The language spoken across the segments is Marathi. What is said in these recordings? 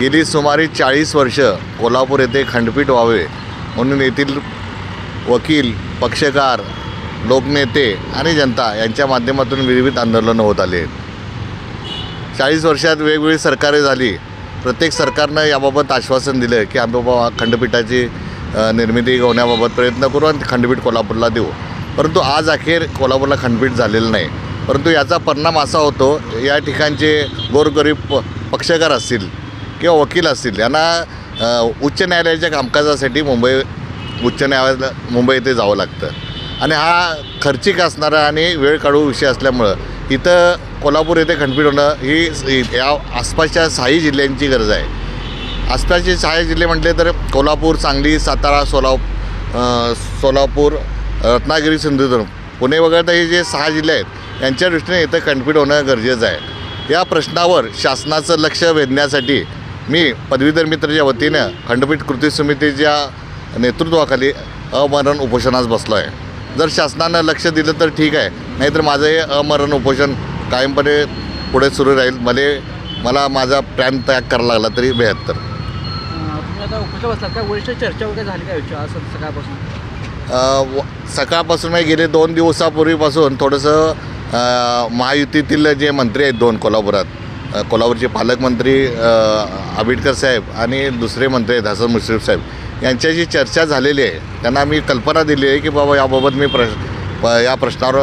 गेली सुमारे चाळीस वर्ष कोल्हापूर येथे खंडपीठ व्हावे म्हणून येथील वकील पक्षकार लोकनेते आणि जनता यांच्या माध्यमातून विविध आंदोलनं होत आली. आहेत चाळीस वर्षात वेगवेगळी सरकारे झाली. प्रत्येक सरकारनं याबाबत आश्वासन दिलं की आम्ही बाबा खंडपीठाची निर्मिती होण्याबाबत प्रयत्न करू आणि खंडपीठ कोल्हापूरला देऊ. परंतु आज अखेर कोल्हापूरला खंडपीठ झालेलं नाही. परंतु याचा परिणाम असा होतो या ठिकाणचे गोरगरीब प पक्षकार असतील किंवा वकील असतील यांना उच्च न्यायालयाच्या कामकाजासाठी मुंबई उच्च न्यायालयाला मुंबई येथे जावं लागतं. आणि हा खर्चिक असणारा आणि वेळ काढू विषय असल्यामुळं इथं कोल्हापूर येथे खंडपीठ होणं ही या आसपासच्या सहाही जिल्ह्यांची गरज आहे. आसपासचे सहाही जिल्हे म्हटले तर कोल्हापूर सांगली सातारा सोला सोलापूर रत्नागिरी सिंधुदुर्ग पुणे वगळता हे जे सहा जिल्हे आहेत यांच्या दृष्टीने इथं खंडपीठ होणं गरजेचं आहे. या प्रश्नावर शासनाचं लक्ष वेधण्यासाठी मी पदवीधर मित्राच्या वतीनं खंडपीठ कृती समितीच्या नेतृत्वाखाली अमरण उपोषणास बसलो आहे. जर शासनानं लक्ष दिलं तर ठीक आहे. नाहीतर माझं हे अमरण उपोषण कायमपणे पुढे सुरू राहील. भले मला माझा प्लॅन त्याग करावा लागला तरी बेहत्तर. सकाळपासून? गेले दोन दिवसापूर्वीपासून थोडंसं महायुतीतील जे मंत्री आहेत दोन कोल्हापुरात कोल्हापूरचे पालकमंत्री आबिडकर साहेब आणि दुसरे मंत्री आहेत हसन मुश्रीफ साहेब यांच्याशी चर्चा झालेली आहे. त्यांना मी कल्पना दिली आहे की बाबा याबाबत मी प्रश्न प- या प्रश्नावर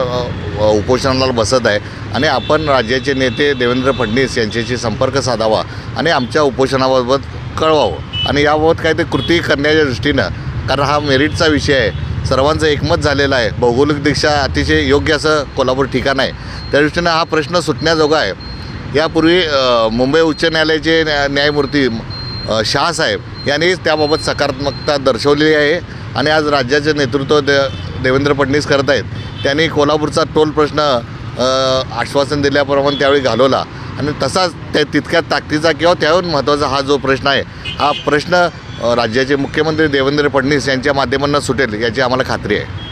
उपोषणाला बसत आहे आणि आपण राज्याचे नेते देवेंद्र फडणवीस यांच्याशी संपर्क साधावा आणि आमच्या उपोषणाबाबत कळवावं आणि याबाबत काय ते कृती करण्याच्या दृष्टीनं कारण हा मेरिटचा विषय आहे. सर्वांचं एकमत झालेलं आहे. भौगोलिकदृष्ट्या अतिशय योग्य असं कोल्हापूर ठिकाण आहे. त्या दृष्टीनं हा प्रश्न सुटण्याजोगा आहे. यापूर्वी मुंबई उच्च न्यायालयाचे न्या न्यायमूर्ती शाहसाहेब शहासाहेब यांनी त्याबाबत सकारात्मकता दर्शवलेली आहे आणि आज राज्याचे नेतृत्व दे देवेंद्र फडणवीस करत आहेत. त्यांनी कोल्हापूरचा टोल प्रश्न आश्वासन दिल्याप्रमाणे त्यावेळी घालवला. आणि तसाच त्या तितक्या ताकदीचा किंवा त्याहून महत्त्वाचा हा जो प्रश्न आहे हा प्रश्न राज्याचे मुख्यमंत्री देवेंद्र फडणवीस यांच्या माध्यमांना सुटेल याची आम्हाला खात्री आहे.